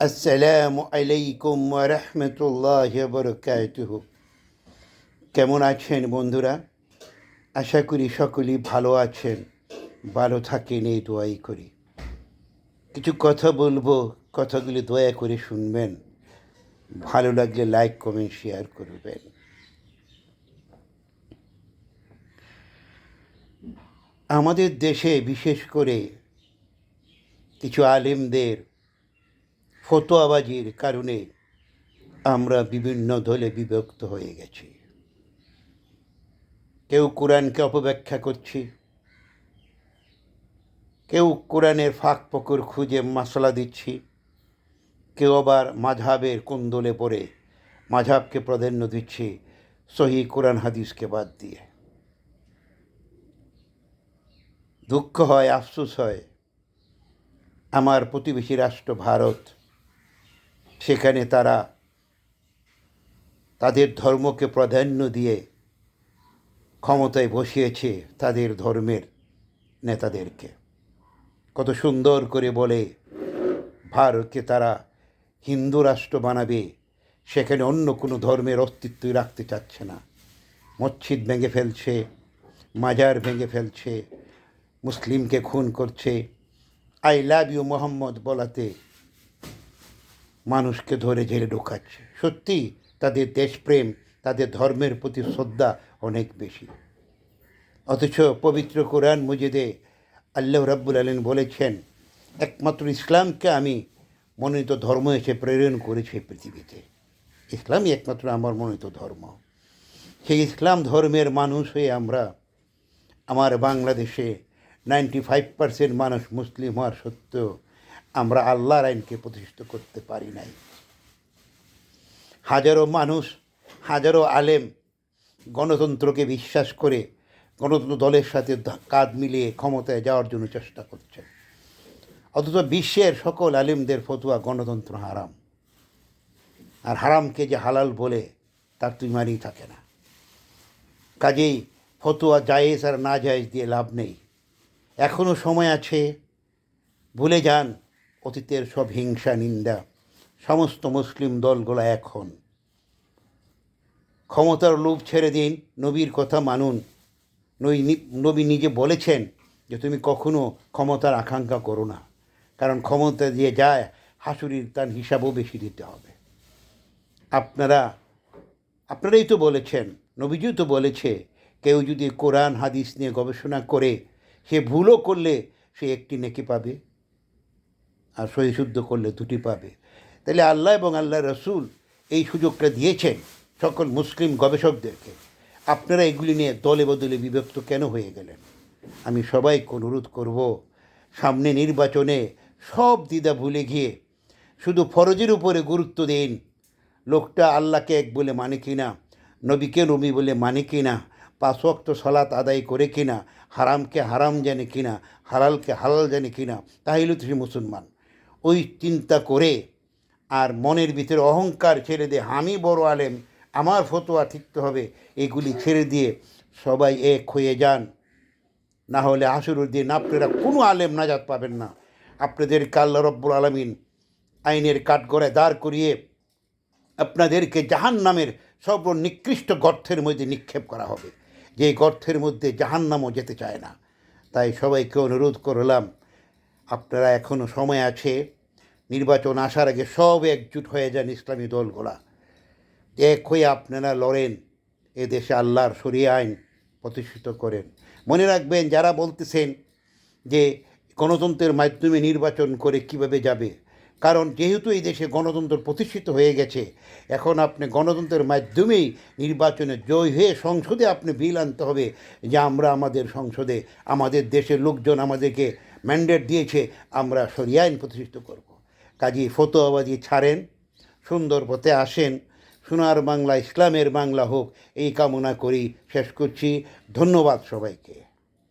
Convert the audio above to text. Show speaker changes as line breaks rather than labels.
আসসালামু আলাইকুম রহমতুল্লাহ বরকাতুহ কেমন আছেন বন্ধুরা? আশা করি সকলেই ভালো আছেন, ভালো থাকেন, এই দোয়াই করি। কিছু কথা বলব, কথাগুলি দয়া করে শুনবেন। ভালো লাগলে লাইক, কমেন্ট, শেয়ার করবেন। আমাদের দেশে বিশেষ করে কিছু আলেমদের ফতোয়াবাজির কারণে আমরা বিভিন্ন দলে বিভক্ত হয়ে গেছি। কেউ কোরআনকে অপব্যাখ্যা করছি। কেউ কোরআনের ফাঁক পকর খুঁজে মশলা দিচ্ছি। কেউ আবার মাঝাবের কোন্দলে পড়ে মাঝাবকে প্রাধান্য দিচ্ছি সহি কোরআন হাদিসকে বাদ দিয়ে। দুঃখ হয়, আফসোস হয়। আমার প্রতিবেশী রাষ্ট্র ভারত সেখানে তারা তাদের ধর্মকে প্রাধান্য দিয়ে ক্ষমতায় বসিয়েছে তাদের ধর্মের নেতাদেরকে। কত সুন্দর করে বলে ভারতকে তারা হিন্দু রাষ্ট্র বানাবে, সেখানে অন্য কোনো ধর্মের অস্তিত্বই রাখতে চাচ্ছে না। মসজিদ ভেঙে ফেলছে, মাজার ভেঙে ফেলছে, মুসলিমকে খুন করছে। আই লাভ ইউ মোহাম্মদ বলাতে মানুষকে ধরে জেলে ঢোকাচ্ছে। সত্যি, তাদের দেশপ্রেম, তাদের ধর্মের প্রতি শ্রদ্ধা অনেক বেশি। অথচ পবিত্র কোরআন মজিদে আল্লাহ রাব্বুল আলীন বলেছেন, একমাত্র ইসলামকে আমি মনোনীত ধর্ম এসে প্রেরণ করেছি পৃথিবীতে। ইসলামই একমাত্র আমার মনোনীত ধর্ম। সেই ইসলাম ধর্মের মানুষ হয়ে আমরা, আমার বাংলাদেশে নাইনটি ফাইভ পার্সেন্ট মানুষ মুসলিম হওয়ার সত্ত্বেও আমরা আল্লাহর আইনকে প্রতিষ্ঠিত করতে পারি নাই। হাজারো মানুষ, হাজারো আলেম গণতন্ত্রকে বিশ্বাস করে গণতন্ত্র দলের সাথে কাঁধ মিলিয়ে ক্ষমতায় যাওয়ার জন্য চেষ্টা করছে। অথচ বিশ্বের সকল আলেমদের ফতুয়া গণতন্ত্র হারাম। আর হারামকে যে হালাল বলে, তার তুইমারি থাকে না। কাজেই ফতুয়া জায়েজ আর না জায়েজ দিয়ে লাভ নেই। এখনও সময় আছে, ভুলে যান অতীতের সব হিংসা, নিন্দা, সমস্ত মুসলিম দলগুলো এখন ক্ষমতার লোভ ছেড়ে দিন, নবীর কথা মানুন। নবী নিজে বলেছেন যে তুমি কখনো ক্ষমতার আকাঙ্ক্ষা করো না, কারণ ক্ষমতা দিয়ে যায়, হাসুরির তার হিসাবও বেশি দিতে হবে। আপনারা, আপনারাই তো বলেছেন, নবীজিও তো বলেছে, কেউ যদি কোরআন, হাদিস নিয়ে গবেষণা করে, সে ভুলও করলে সে একটি নেকি পাবে। আর সহিশুদ্ধ করলে দুটি পাবে। তাহলে আল্লাহ এবং আল্লাহ রসুল এই সুযোগটা দিয়েছেন সকল মুসলিম গবেষকদেরকে। আপনারা এগুলি নিয়ে দলে বদলে বিভক্ত কেন হয়ে গেলেন? আমি সবাইকে অনুরোধ করব, সামনে নির্বাচনে সব দ্বিধা ভুলে গিয়ে শুধু ফরজের উপরে গুরুত্ব দিন। লোকটা আল্লাহকে এক বলে মানে কিনা নবীকে নবী বলে মানে কিনা পাঁচ ওয়াক্ত সলাত আদায় করে কিনা হারামকে হারাম জানে কিনা হালালকে হালাল জানে কিনা তাহলে তো সে মুসলমান। ওই চিন্তা করে আর মনের ভিতরে অহংকার ছেড়ে দিয়ে আমি বড় আলেম, আমার ফতোয়া ঠিকতে হবে। এগুলি ছেড়ে দিয়ে সবাই এক হয়ে যান। না হলে আসরুদ্দিন আপনারা কোনো আলেম নাজাত পাবেন না। আপনাদের কাল্লা রব্বুল আলমিন আইনের কাঠগড়ায় দাঁড় করিয়ে আপনাদেরকে জাহান নামের সর্বনিকৃষ্ট গর্থের মধ্যে নিক্ষেপ করা হবে। যে গর্থের মধ্যে জাহান্নামও যেতে চায় না। তাই সবাইকে অনুরোধ করলাম, আপনারা এখনও সময় আছে নির্বাচন আসার আগে সব একজুট হয়ে যান ইসলামী দলগুলা। এক হয়ে আপনারা লড়েন, এ দেশে আল্লাহর সরিয়ে আইন প্রতিষ্ঠিত করেন। মনে রাখবেন, যারা বলতেছেন যে গণতন্ত্রের মাধ্যমে নির্বাচন করে কীভাবে যাবে, কারণ যেহেতু এই দেশে গণতন্ত্র প্রতিষ্ঠিত হয়ে গেছে, এখন আপনি গণতন্ত্রের মাধ্যমেই নির্বাচনে জয় হয়ে সংসদে আপনি বিল আনতে হবে যে আমরা আমাদের সংসদে, আমাদের দেশের লোকজন আমাদেরকে ম্যান্ডেট দিয়েছে, আমরা সরিয়ে আইন প্রতিষ্ঠিত করব। কাজী ফতোয়াবাজি ছাড়েন, সুন্দর পথে আসেন। সোনার বাংলা, ইসলামের বাংলা হোক, এই কামনা করি। শেষ করছি। ধন্যবাদ সবাইকে।